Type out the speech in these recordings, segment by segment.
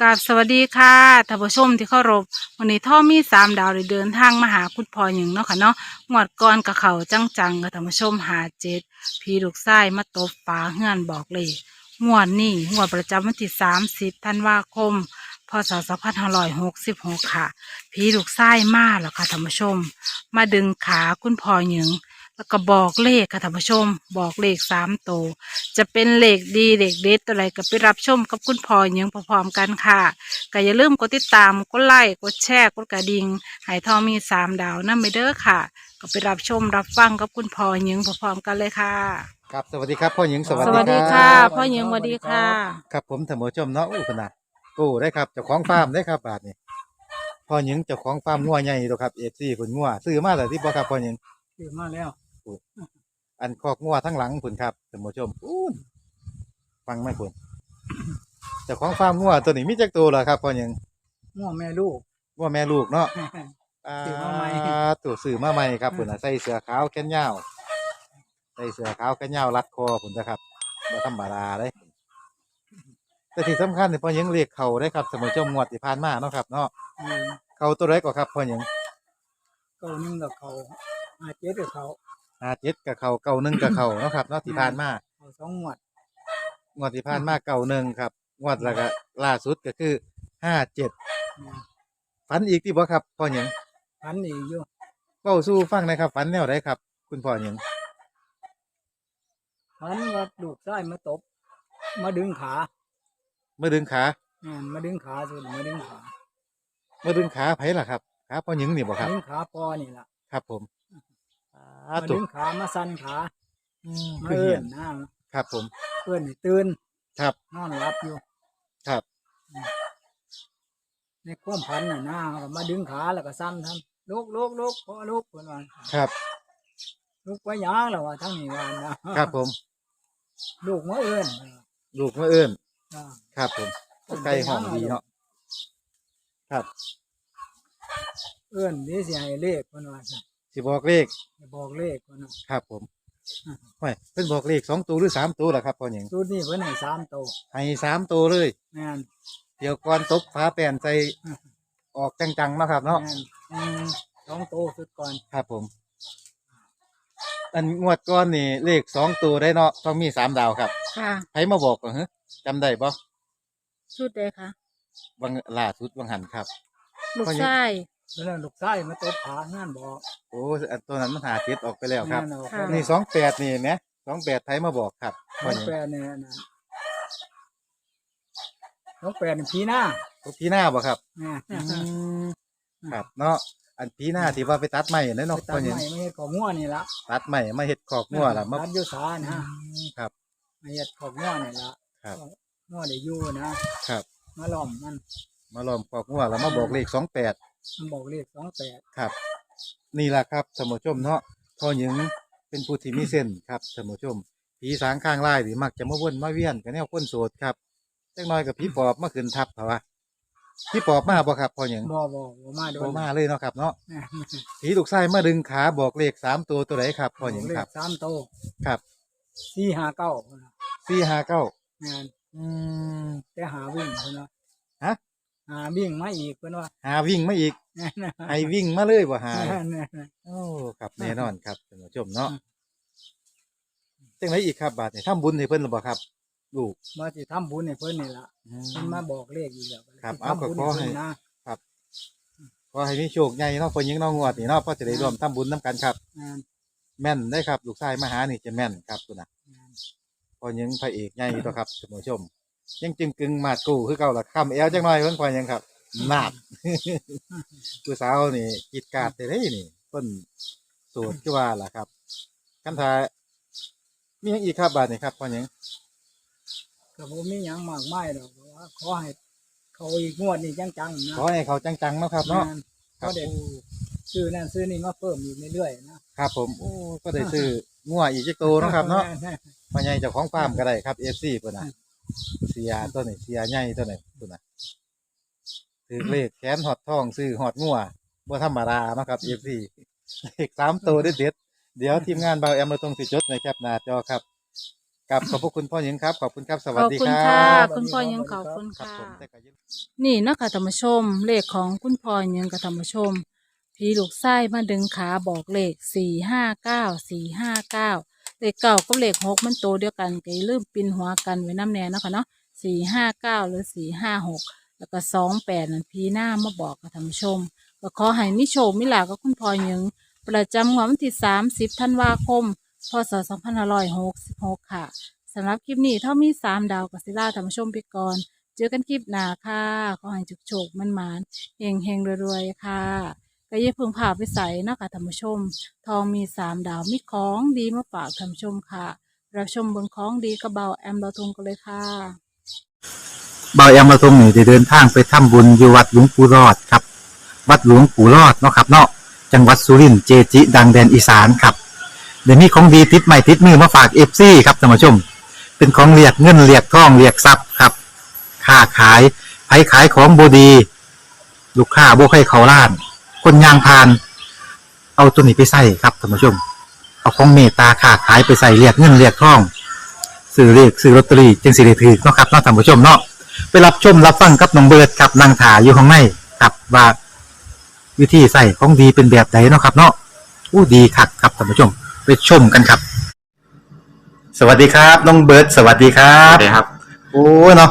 กราบสวัสดีค่ะท่านผู้ชมที่เคารพวันนี้ท่อมีสามดาวได้เดินทางมาหาคุณพ่อหญิงเนาะค่ะเนาะงวดก่อนกับเขาจังๆกับท่านผู้ชมหาเจ็ดพีลูกไส้มาตบฝาเฮือนบอกเลยงวดนี้งวดประจำวันที่สามสิบธันวาคม พศสองพันห้าร้อยหกสิบหกค่ะ พีลูกไส้มาแล้วค่ะท่านผู้ชม มาดึงขาคุณพ่อหญิง แล้วก็บอกเลขค่ะท่านผู้ชม บอกเลขสามตัวจะเป็นเลขดีเลขเด็ดตัวไหนก็ไปรับชมกับคุณพ่อหญิงพร้อมๆกันค่ะก็อย่าลืมกดติดตามกดไลค์กดแชร์กดกระดิ่งให้ทองมีสามดาวนั่นไปเด้อค่ะ ก็ไปรับชมรับฟังกับคุณพ่อหญิงพร้อมๆกันเลยค่ะ ครับสวัสดีครับพ่อหญิงสวัสสดีวัสดีรับค่ะพ่อหญิงสวัสดีค่ะ ครับผมธรรมชมเนาะอู้ขนาดกู้ได้ครับเจ้าของฟาร์มได้ครับบาทนี้พ่อหญิงเจ้าของฟาร์มงัวใหญ่ตัวครับเอฟซีผลงัวซื้อมาแต่ที่บ่ครับพ่อหญิงคือมาแล้ว อันคอกงัวทั้งหลังผลครับธรรมชมอู้นฟังไหมผลเจ้าของฟาร์มงัวตัวนี้มีจักตัวเหรอครับพ่อหญิงง่วงแม่ลูกงัวแม่ลูกเนาะอ่าซื้อมาใหม่ตัวซื้อมาใหม่ครับผลน่ะใส่เสื้อขาวแขนยาวใส่เสื้อขาวแขนยาวรัดคอผลนะครับบ่ธรรมดาเลยแต่ที่สำคัญเนี่ยพ่อหญิงเรียกเขาได้ครับสมุชมงวดที่ผ่านมาเนาะครับเนาะอืมเขาตัวไรก็ครับพ่อหญิงเก้าหนึ่งกับเขาอาเจ็ดกับเขา ห้าเจ็ดกับเขาเก่าหนึ่งกับเขาเนาะครับเนาะที่ผ่านมาเขาสองงวดงวดที่ผ่านมาเก่าหนึ่งครับงวดแล้วก็ล่าสุดก็คือห้าเจ็ดอืมฝันอีกที่บ่ครับพ่อหญิงพันอีกอยู่เป้าสู้ฟังหนะครับฝันแนวไรครับ คุณพ่อหญิงพันว่าลูกได้มาตบ มาดึงขาเมื่อดึงขาอืมมาดึงขาสุดมาดึงขาเมื่อดึงขาไผล่ะครับขาพ่อหญิงนี่บ่ครับดึงขาพอนี่ล่ะครับผมอ่า มาตุดึกงขามาสั่นขาอืมมาคือเอื้เหีอยนนนะครับผมเอื้อนให้ตื่นครับนอนหลับอยู่ ครับในความพันน่ะนะก็มาดึงขาแล้วก็สั่นทำลุกลุกลุกพอลุกเพิ่นว่าครับลุกไปหยังแล้วว่าทั้งนี้ว่านะครับผม ลูกมาเอื้อนลูกมาเอื้อนอ่าครับผมไก่หอมดีเนาะครับ เอื้อนนี่สิให้เลขเพิ่นว่าซั่น สิบอกเลขให้บอกเลขเพิ่นว่าครับผมไม่เพิ่นบอกเลขสองตัวหรือสามตัวเหรอครับพ่อหญิงสูตรนี้เพิ่นให้สามโตวให้สามตัวเลย แม่นเดี๋ยวก่อนตบฟ้าแป้นใจออกจังๆเนาะครับเนาะแม่นอืมสองโตวสุดก่อนครับผม อันงวดก้อนนี่เลขสองตัวได้เนาะต้องมีสามดาวครับค่ะ ใครมาบอกก่อนฮะจำได้บ่ชุดใดคะวังล่าสุดวังหันครับ ลูกไส้เพิ่นเอาลูกชายมาตบขางานบอกโอ้อันตัวนั้นมันหาเจ็ดออกไปแล้วครับแม่นเอาค่ะ นี่สองแปดนี่ไหมสองแปดไทยมาบอกครับพ่น้อองหญิงแปรเนี่ยนะน้องแปรนี่พีหน้าพี่หน้าบ่ครับแม่อืมครับเนาะอันพี่หน้าที่ว่าไปตัดไม้นั่นไปเนาะตัพ่อดหญิงไม้ไม่เฮ็ดของงัวนี่ละตัดไม้มาเฮ็ดขอกงัวล่ะมา ตัดอยู่สานะครับไม่เฮ็ดของงัวนี่ละครับงัวได้อยู่นะครับ มาล้อมมันมาล้อมขอกงัวแล้วมาบอกเลขสองแปด มันบอกเลขสองแปดครับ นี่แหละครับท่านผู้ชมเนาะพ่อหญิงเป็นผู้ที่มีเส้นครับท่านผู้ชมผีสางข้างไล่หรือมักจะมาวนมาเวียนกันแนวคนโสดครับจักหน้อยกับผีปอบมาขึ้นทับเขาวะผีปอบมาบ่ครับพ่อหญิงบ่บ่บ่มาโดบ่นมาเลยเนาะครับเนาะแม่ผีลูกไส้มาดึงขาบอกเลขสามตัวตัวไหนครับพ่อหญิงเลคขรับสามโตครับสี่ห้าเก้าสี่ห้าเก้าแม่นอืมแต่หาวิ่งเพิ่นว่าฮะ หาวิ่งมาอีกเพิ่นว่าหาวิ่งมาอีกแม่นให้วิ่งมาเลยบ่หาแม่นแม่นโอ้ครับแน่นอนครับท่านผู้ชมเนาะจังไรอีกครับบาทนี่ทำบุญให้เพิ่นหรือบ่ครับลูกมาสิทำบุญให้เพิ่นนี่ล่ะอืมเพิ่นมาบอกเลขอีกแล้วครับสิเอาก็ทำบุญขอให้เพิ่นนะขอให้มีโชคใหญ่เนาะพ่อหญิงเน้องงวดนี่เนาะพ่อจะได้ร่วมทำบุญนํกันครับแม่นแม่นได้ครับ ลูกชายมาหานี่จะแม่นครับคุณน่ะแม่นพ่อหญิงพระเอกใหญ่ตัวครับท่านผู้ชม ยังจึงกึงมาดกูคือเก่าละคำเอวจังหน่อยเพิ่นพ่อหยังครับนาดผู้สาวนี่กิดกาดได้เลยนี่เพิ่นโสดคือว่าล่ะครับคันทามีหยังอีกครับบาดนี้ครับพ่อหยังก็บ่มีหยังมากมายดอกเพราะว่าขอให้เขาอีกงวดนี้จังๆนะขอให้เขาจังๆเนาะครับเนาะแม่นครับเขาเด็ดซื้อนั่นซื้อนี่มาเพิ่มอยู่เรื่อยๆนะครับผมโอ้ก็ได้ซื้องัวอีกจักโตวเนาะครับเนาะแม่พ่อใหญ่เจ้าของฟาร์มก็ได้ครับ FC เพิ่นน่ะ เสียตัวนี้เสียใหญ่ตัวนี้พุ่นน่ะถือเลขแขนหอดทองซื้อหอดงัวบ่ธรรมดาเนาะครับ FC เลขสามตัวเด็ดๆเดี๋ยวทีมงานเบาแอมมาตรงสิจดในแคปหน้าจอครับกับขอบพระคุณพ่อหญิงครับ ขอบคุณครับสขวัสอบดีคุณครัค่ะบคุณพ่อยังขอบคุณครับค่ะผมแต่ก็ยังนี่เนาะคะธรรมชม เลขของคุณพ่อยังกับธรรมชมผีลูกไส้มาดึงขาบอกเลขสี่ห้าเก้าสี่ห้าเก้า เลขเก้ากับเลขหกมันโตเดียวกันก็อย่าลืมปินหัวกันไว้น้ำแน่เนาะค่ะเนาะสี่ห้าเก้าหรือสี่ห้าหกแล้วก็สองแปดนั่นพีหน้ามาบอกกับธรรมชมก็ขอให้มิโชคมิลากับคุณพ่อยังประจำงวดวันที่สามสิบธันวาคม พศสองพันห้าร้อยหกสิบหกค่ะสำหรับคลิปนี้ถ้ามีสามดาวกับศิลาธรรมชมไปก่อนเจอกันคลิปหน้าค่ะ ขอให้จุกโฉกมันหมานเฮงเฮงรวยๆ ค่ะ ก็อย่าเพึงผ่าไปใส่นะคะท่านผู้ชม ทองมีสามดาวมีของดีมาฝากท่านผู้ชมค่ะรับชมบนของดีกระเบาแอมเราทุงกันเลยค่ะเบายอำมาตรงนี่ได้เดินทางไปทำบุญอยู่วัดหลวงปู่รอดครับ วัดหลวงปู่รอดเนาะครับเนาะจังหวัดสุรินทร์เจจิ ดังแดนอีสานครับเดี๋ยวนี้ของดีติดใหม่ติดมือมาฝากเอฟซีครับท่านผู้ชม เป็นของเรียกเงินเรียกทองเรียกทรัพย์ครับค้าขายไผขายของบดี ลูกค้าบ่ให้เขาล้าน คนยางพาน เอาตัวนี้ไปใส่ครับท่านผู้ชม เอาของเมตตาค้าขายไปใส่เรียกเงินเรียกทองซื้อเรียกซื้อลอตเตอรี่จึงสิได้ถือเนาะครับเนาะท่านผู้ชมเนาะไปรับชมรับฟังกับน้องเบิร์ดครับนางถาอยู่ข้างในครับว่าวิธีใส่ของดีเป็นแบบไหนเนาะครับ เนาะอู้ดีคักครับท่านผู้ชม ไปชมกันครับ สวัสดีครับน้องเบิร์ดสวัสดีครัครับบครับ โอ้เนาะ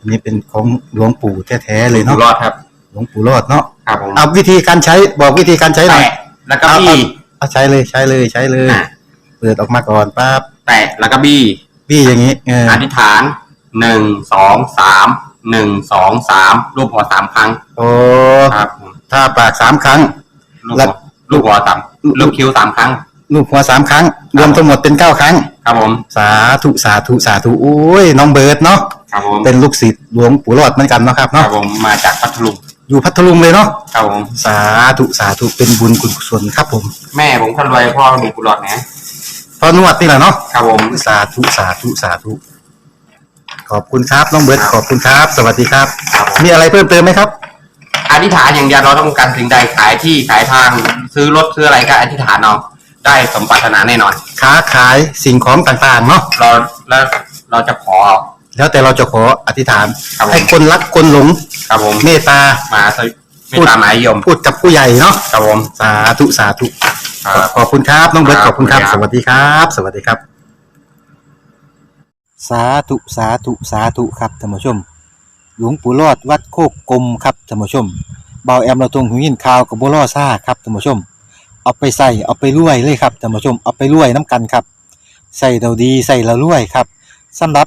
อันนี้เป็นของหลวงปู่แท้ๆเลยอยู่เนาะ รอดครับ หลวงปู่รอดเนาะครับผมเอาวิธีการใช้บอกวิธีการใช้หน่อยแตะแล้วก็บี้ เอาใช้เลยใช้เลยใช้เลย อะ เปิดออกมาก่อนปั๊บแตะแล้วก็บี้พี่อย่างนี้เอออธิษฐานหนึ่งสองสามหนึ่งสองสามรูปหัวสามครั้งโอ้ครับผมถ้าปากสามครั้ง ลูกแล้หัวว ลูกหัวสามลูกคิ้วสามครั้ง ลูกหัวสามครั้ง รวมทั้งหมดเป็นเก้าครั้ง ครับผม สาธุสาธุสาธุโอ้ยน้องเบิร์ดเนาะ ครับผม เป็นลูกศิษย์ หลวงปู่รอดเหมือนกันเนาะครับครัเนาะบผมมาจากพัทลุงอยู่พัทลุงเลยเนาะครับผมสาธุสาธุเป็นบุญคุณกุศลครับผมแม่ผมคนรวยพ่อมีกุหลาบนะพอนวดนี่แหละเนาะครับผมสาธุสาธุสาธุ ขอบคุณครับน้องเบิร์ดขอบคุณครับ สวัสดีครับ ครับผมมีอะไรเพิ่มเติมไหมครับ อธิษฐานอย่างเดียวเราต้องการสิ่งใดขายที่ขายทางซื้อรถซื้ออะไรก็อธิษฐานเอาได้สมปรารถนาแน่นอน ค้าขายสิ่งของต่างๆเนาะเราแล้วเราจะขอ แล้วแต่เราจะขออธิษฐาน ครับผม ให้คนรักคนหลงครับผมเมตตา มาสวิไม่ตามหมายยมพูดกับผู้ใหญ่เนาะครับผมสาธุสาธุ ครับ ขอบคุณครับ น้องเบิร์ตคขรับอบคุณครับขอบสคุณครับวัสดีครับ สวัสดีครับ สาธุสาธุสาธุครับท่านผู้ชม หลวงปู่รอดวัดโคกกลมครับท่านผู้ชมเบาแอมเราตรงหูยินข่าวกับบัวล่อซ่าครับท่านผู้ชม เอาไปใส่เอาไปรวยเลยครับท่านผู้ชมเอาไปรวยน้ำกันครับใส่เราดีใส่เรารวยครับสำหรับ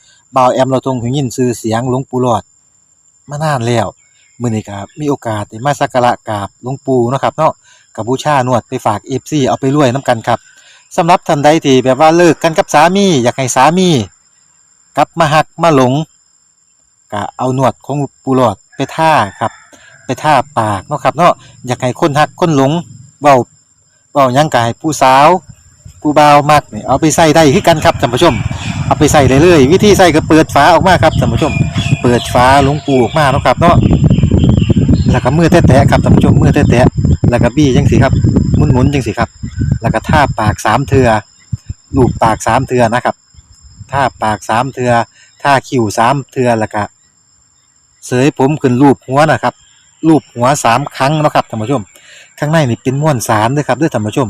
บ่าวแอมเราทรงหูยินชื่อเสียงหลวงปู่หลอดมานานแล้วมื้อนี้ก็มีโอกาสได้มาสักการะกราบหลวงปู่เนาะครับเนาะกับบูชานวดไปฝาก FC เอาไปรวยนํกันครับสำหรับท่านใดที่แบบว่าเลิกกันกับสามี อยากให้สามีกลับมาหักมาหลงก็เอาหนวดของปูหลอดไปท่าครับ ไปท่าปากเนาะครับเนาะอยากให้คนหักคนหลงเบาเบายังกายผู้สาว ผู้บ่าวมักนี่เอาไปใส่ได้คือกันครับท่านผู้ชม เอาไปใส่เลยเลยวิธีใส่ก็เปิดฝาออกมาครับท่านผู้ชม เปิดฝาหลวงปูออกมาเนาะครับเนาะแล้วก็มือแตะๆครับท่านผู้ชมมือแตะๆแล้วก็บี้จังสิครับหมุนๆจังสิครับ แล้วก็ท่าปากสามเทือลูบปากสามเทือนะครับท่าปากสามเทือท่าคิ้วสามเทือแล้วก็เสยผมขึ้นรูปหัวนะครับรูปหัวสามครั้งเนาะครับท่านผู้ชม ข้างในนี่เป็นม้วนสารด้วยครับด้วยท่านผู้ชม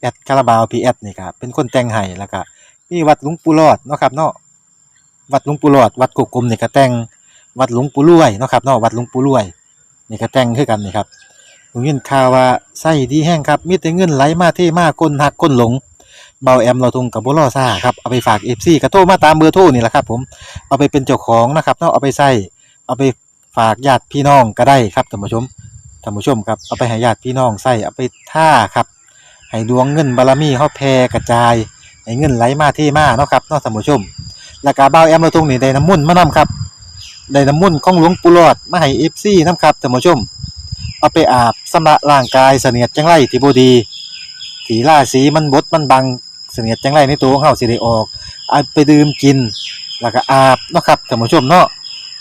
แอดคาราบาวพีแอดนี่ครับเป็นคนแต่งให้แล้วก็มีวัดหลวงปู่หลอดเนาะครับเนาะวัดหลวงปู่หลอดวัดกุกกลมนี่ก็แต่งวัดหลวงปู่รวยเนาะครับเนาะวัดหลวงปู่รวยนี่ก็แต่งคือกันนี่ครับผมยินข่าวว่าไส้ดีแห้งครับมีแต่เงินไหลมาเทมาคนหักคนหลงเบาแอมเราทงกับบ่รอซ่าครับเอาไปฝาก FC ก็โทมาตามเบอร์โทรนี่แหละครับ ผมเอาไปเป็นเจ้าของนะครับเนาะเอาไปใส่เอาไปฝากญาติพี่น้องก็ได้ครับท่านผู้ชมท่านผู้ชมครับเอาไปให้ญาติพี่น้องใส่เอาไปท่าครับ ให้ดวงเงินบารมีเฮาแผ่กระจายให้เงินไหลมาเทมาเนาะครับเนาะท่านผู้ชมแล้วก็บ่าวแอมเราตรงนี้ได้น้ำมุ่นมานํครับได้น้ำมุ่นของหลวงปู่หลอดมาให้ FC นํครับท่านผู้ชม เอาไปอาบสำระร่างกายเสนียดจังไรที่บ่ดีถีล่าสีมันบดมันบังเสนียดจังไรในตัวของเฮาสิได้ออกเอาไปดื่มกิน แล้วก็อาบเนาะครับท่านผู้ชมเนาะ